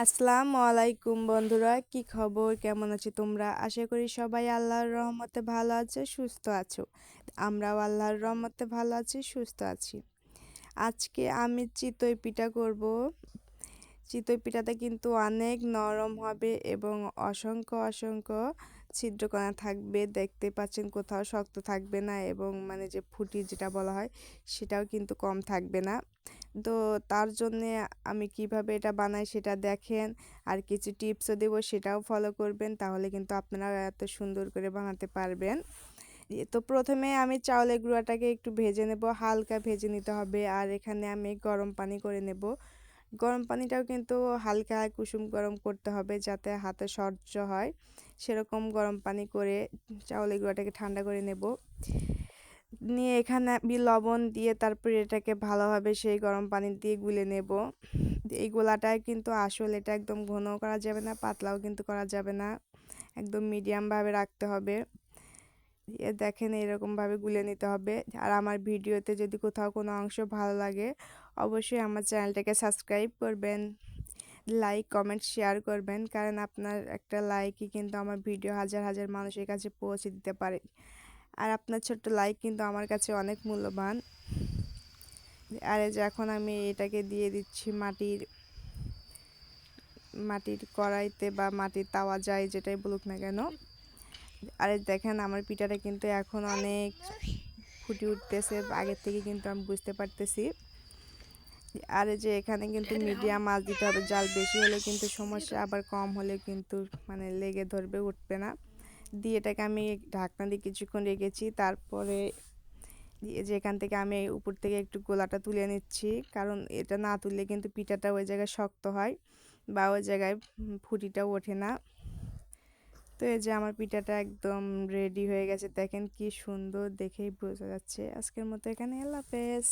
আসসালামু আলাইকুম বন্ধুরা, কি খবর? কেমন আছো তোমরা? আশা করি সবাই আল্লাহর রহমতে ভালো আছো, সুস্থ আছো। আমরাও আল্লাহর রহমতে ভালো আছি, সুস্থ আছি। আজকে আমি চিতই পিঠা করব। চিতই পিঠাটা কিন্তু অনেক নরম হবে এবং অসংখ্য অসংখ্য ছিদ্রকণা থাকবে, দেখতে পাচ্ছেন কোথাও শক্ত থাকবে না এবং মানে যে ফুটি যেটা বলা হয় সেটাও কিন্তু কম থাকবে না। তো তার জন্যে আমি কীভাবে এটা বানাই সেটা দেখেন আর কিছু টিপসও দেবো সেটাও ফলো করবেন তাহলে কিন্তু আপনারা এত সুন্দর করে বানাতে পারবেন। তো প্রথমে আমি চাউলের গুঁড়াটাকে একটু ভেজে নেব, হালকা ভেজে নিতে হবে আর এখানে আমি গরম পানি করে নেব। গরম পানিটাও কিন্তু হালকা কুসুম গরম করতে হবে যাতে হাতে সহ্য হয়। সেরকম গরম পানি করে চাউলের গুঁড়াটাকে ঠান্ডা করে নেব। নিয়ে এখানে আমি লবণ দিয়ে তারপরে এটাকে ভালোভাবে সেই গরম পানি দিয়ে গুলে নেব। এই গোলাটায় কিন্তু আসল এটা একদম ঘন করা যাবে না, পাতলাও কিন্তু করা যাবে না। একদম মিডিয়ামভাবে রাখতে হবে। দেখেন এরকমভাবে গুলে নিতে হবে। আর আমার ভিডিওতে যদি কোথাও কোনো অংশ ভালো লাগে, অবশ্যই আমার চ্যানেলটাকে সাবস্ক্রাইব করবেন, লাইক, কমেন্ট, শেয়ার করবেন, কারণ আপনার একটা লাইকই কিন্তু আমার ভিডিও হাজার হাজার মানুষের কাছে পৌঁছে দিতে পারে। আর আপনার ছোট্ট লাইক কিন্তু আমার কাছে অনেক মূল্যবান। আর এই যে এখন আমি এটাকে দিয়ে দিচ্ছি মাটির মাটির কড়াইতে বা মাটির তাওয়া যায় যেটাই বলুক না কেন। আরে দেখেন, আমার পিঠাটা কিন্তু এখন অনেক ফুটে উঠতেছে, আগের থেকে কিন্তু আমি বুঝতে পারতেছি। আর যে এখানে কিন্তু মিডিয়াম মাছ দিতে হবে, জাল বেশি হলে কিন্তু সমস্যা, আবার কম হলে কিন্তু মানে লেগে ধরবে, উঠবে না। দিয়ে এটাকে আমি ঢাকনা দিয়ে কিছুক্ষণ রেখেছি, তারপরে যে এখান থেকে আমি উপর থেকে একটু গোলাটা তুলে নিচ্ছি, কারণ এটা না তুললে কিন্তু পিঠাটা ওই জায়গায় শক্ত হয় বা ওই জায়গায় ফুটিটাও ওঠে না। তো এই যে আমার পিঠাটা একদম রেডি হয়ে গেছে। দেখেন কি সুন্দর দেখেই বোঝা যাচ্ছে। আজকের মতো এখানে আল্লাহ হাফেজ।